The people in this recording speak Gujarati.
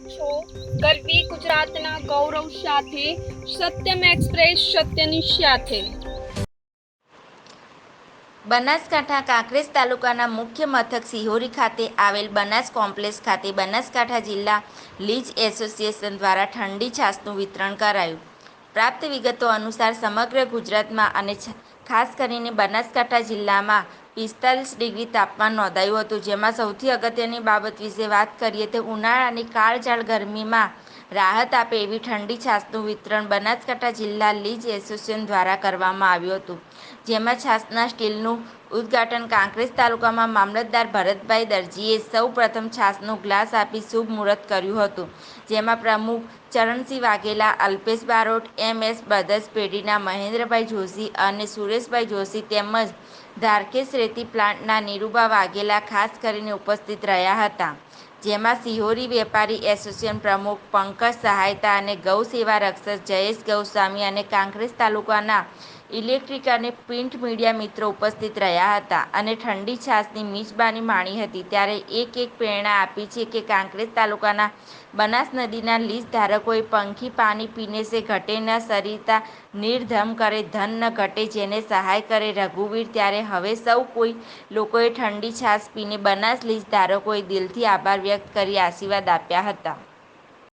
રહ્યા છો? ગરવી ગુજરાતના ગૌરવ સાથે, સત્યમ એક્સપ્રેસ સત્યની સાથે બનાસકાંઠા કાંકરેજ તાલુકાના મુખ્ય મથક સિહોરી ખાતે આવેલ બનાસ કોમ્પ્લેક્સ ખાતે બનાસકાંઠા જિલ્લા લીજ એસોસિએશન દ્વારા ઠંડી છાસનું વિતરણ કરાયું. પ્રાપ્ત વિગતો અનુસાર સમગ્ર ગુજરાતમાં અને ખાસ કરીને બનાસકાંઠા જિલ્લામાં પિસ્તાલીસ ડિગ્રી તાપમાન નોંધાયું હતું. જેમાં સૌથી અગત્યની બાબત વિશે વાત કરીએ તો ઉનાળાની કાળઝાળ ગરમીમાં રાહત આપે એવી ઠંડી છાશનું વિતરણ બનાસકાંઠા જિલ્લા લીજ એસોસિએશન દ્વારા કરવામાં આવ્યું હતું. જેમાં છાશના સ્ટીલનું ઉદ્ઘાટન કાંકરેજ તાલુકામાં મામલતદાર ભરતભાઈ દરજીએ સૌ પ્રથમ છાશનું ગ્લાસ આપી શુભ મુહૂર્ત કર્યું હતું. જેમાં પ્રમુખ Charansinh Vaghela, Alpesh Barot, M S brothers પેઢીના મહેન્દ્રભાઈ જોશી અને સુરેશભાઈ જોશી તેમજ ધારકેશ રેતી પ્લાન્ટના નિરૂબા વાઘેલા ખાસ કરીને ઉપસ્થિત રહ્યા હતા, જેમાં સિહોરી વેપારી એસોસિએશન પ્રમુખ પંકજ સહાયતા અને ગૌ સેવા રક્ષક જયેશ ગૌસ્વામી અને કાંકરેજ તાલુકાના ઇલેક્ટ્રિક અને પ્રિન્ટ મીડિયા મિત્રો ઉપસ્થિત રહ્યા હતા અને ઠંડી છાશની મિજબાની માણી હતી. ત્યારે એક એક પ્રેરણા આપી છે કે કાંકરેજ તાલુકાના બનાસ નદીના લીઝ ધારકોએ પંખી પાણી પીને સે ઘટે ન સરિતા, નિર્ધમ કરે, ધન ન ઘટે જેને સહાય કરે રઘુવીર, ત્યારે હવે સૌ કોઈ લોકોએ ઠંડી છાશ પીને બનાસ લીઝ ધારકોએ દિલથી આભાર વ્યક્ત કરી આશીર્વાદ આપ્યા હતા.